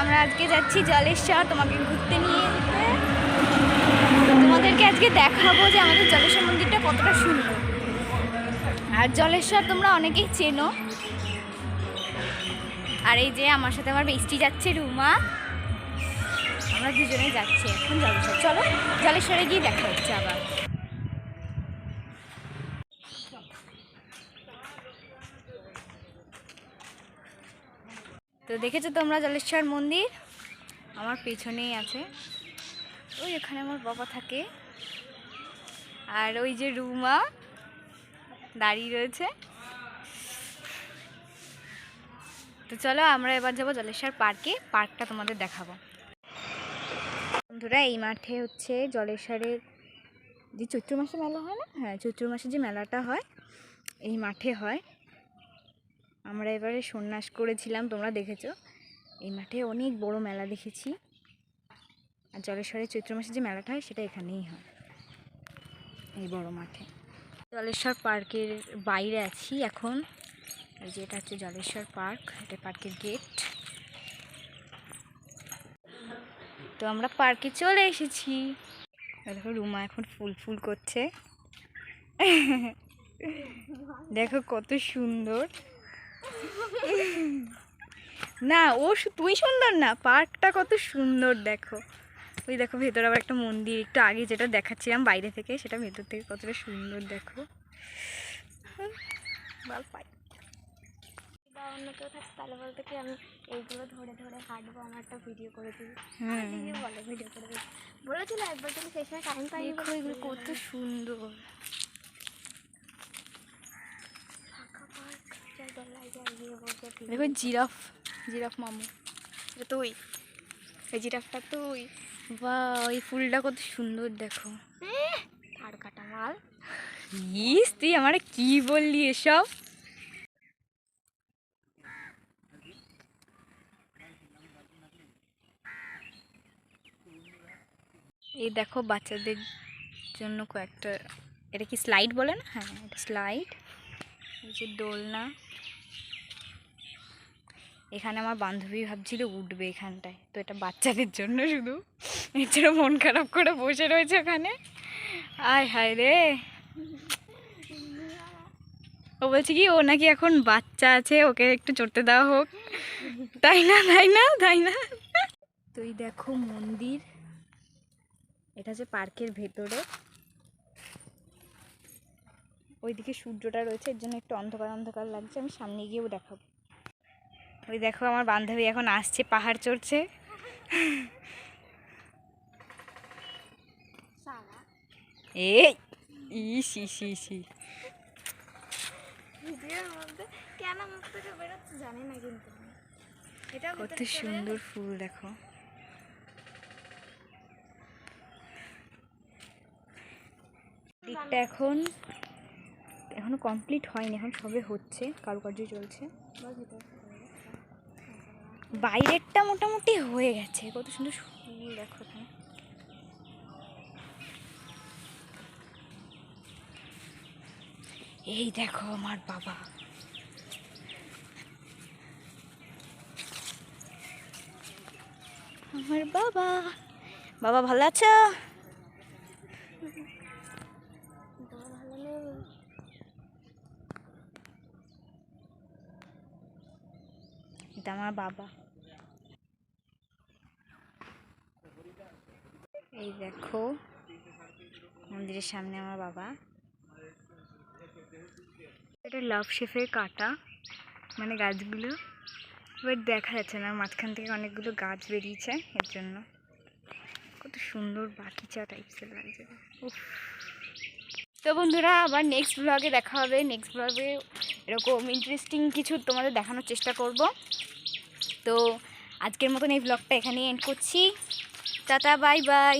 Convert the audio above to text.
আমরা আজকে যাচ্ছি জলেশ্বর, তোমাকে ঘুরতে নিয়ে তোমাদেরকে আজকে দেখাবো যে আমাদের জলেশ্বর মন্দিরটা কতটা সুন্দর। আর জলেশ্বর তোমরা অনেকেই চেনো। আর এই যে আমার সাথে আমার বেস্টি যাচ্ছে, রুমা। আমরা দুজনেই যাচ্ছি এখন জলেশ্বর। চলো, জলেশ্বরে গিয়ে দেখা হচ্ছে আবার। তো দেখেছ তোমরা জলেশ্বর মন্দির? আমার পেছনেই আছে। ওই এখানে আমার বাবা থাকে। আর ওই যে রুমা দাঁড়িয়ে রয়েছে। তো চলো আমরা এবার যাব জলেশ্বর পার্কে। পার্কটা তোমাদের দেখাবো। বন্ধুরা, এই মাঠে হচ্ছে জলেশ্বরের যে চৈত্র মাসে মেলা হয় না? হ্যাঁ চৈত্র মাসে যে মেলাটা হয়, এই মাঠে হয়। আমরা এবারে সন্ন্যাস করেছিলাম, তোমরা দেখেছ। এই মাঠে অনেক বড় মেলা দেখেছি। আর জলেশ্বরের চৈত্র মাসে যে মেলাটা হয়, সেটা এখানেই হয়। এই বড় মাঠে। জলেশ্বর পার্কের বাইরে আছি এখন। এই যে এটা হচ্ছে জলেশ্বর পার্ক, এটা পার্কের গেট। তো আমরা পার্কে চলে এসেছি। দেখো, রুমা এখন ফুল ফুল করছে। দেখো কত সুন্দর। না ও তুই সুন্দর না পার্কটা কত সুন্দর দেখো। ওই দেখো ভেতরে আবার একটা মন্দির একটু আগে যেটা দেখাচ্ছিলাম বাইরে থেকে সেটা ভেতর থেকে কতটা সুন্দর দেখো। বা অন্য কেউ থাকতো তাহলে বলতো কি আমি এইগুলো ধরে ধরে হাঁটবো আমার একটা ভিডিও করে দিবি। বলে ভিডিও করে দিবি। বলেছিল একবার তুমি সেই সময় টাইম এগুলো কত সুন্দর। দেখো জিরাফ জিরাফ মামু। এটা তুই। এই জিরাফটা তুই। বা এই ফুলটা কত সুন্দর দেখো। তার কাটা মাল ইস তুই আমার কি বললি এসব? এই দেখো বাচ্চাদের জন্য কয়েকটা এটা কি স্লাইড বলে না? হ্যাঁ এটা স্লাইড এই যে দোলনা। এখানে আমার বান্ধবী ভাবছিল উঠবে এখানটায়। তো এটা বাচ্চাদের জন্য শুধু। এছাড়া মন খারাপ করে বসে রয়েছে ওখানে। আয় হায় রে। ও বলছে কি, ও নাকি এখন বাচ্চা আছে, ওকে একটু চড়তে দেওয়া হোক। তাই না তাই না তাই না? তুই দেখো মন্দির। এটা হচ্ছে পার্কের ভেতরে। ওইদিকে সূর্যটা রয়েছে, এর জন্য একটু অন্ধকার অন্ধকার লাগছে। আমি সামনে গিয়েও দেখাবো। ওই দেখো আমার বান্ধবী এখন আসছে পাহাড় চড়ছে। এই ইস ইস ইস কত সুন্দর ফুল দেখো। দিকটা এখন এখনও কমপ্লিট হয়নি এখন সবে হচ্ছে কারুকার্য চলছে। বাইরেরটা মোটামুটি হয়ে গেছে। কত সুন্দর ফুল দেখো এখানে এই দেখো আমার বাবা। আমার বাবা। বাবা ভালো আছো? এটা আমার বাবা। এই দেখো, মন্দিরের সামনে আমার বাবা। এটা লাভ শেফের কাটা মানে গাছগুলো। এবার দেখা যাচ্ছে না, মাঝখান থেকে অনেকগুলো গাছ বেরিয়েছে এর জন্য। কত সুন্দর বাগিচা টাইপসের লাগছে। উফ। তো বন্ধুরা, আবার নেক্সট ব্লগে দেখা হবে। নেক্সট ব্লগে এরকম ইন্টারেস্টিং কিছু তোমাদের দেখানোর চেষ্টা করব। তো আজকের মতন এই ব্লগটা এখানেই এন্ড করছি। Tata bye bye.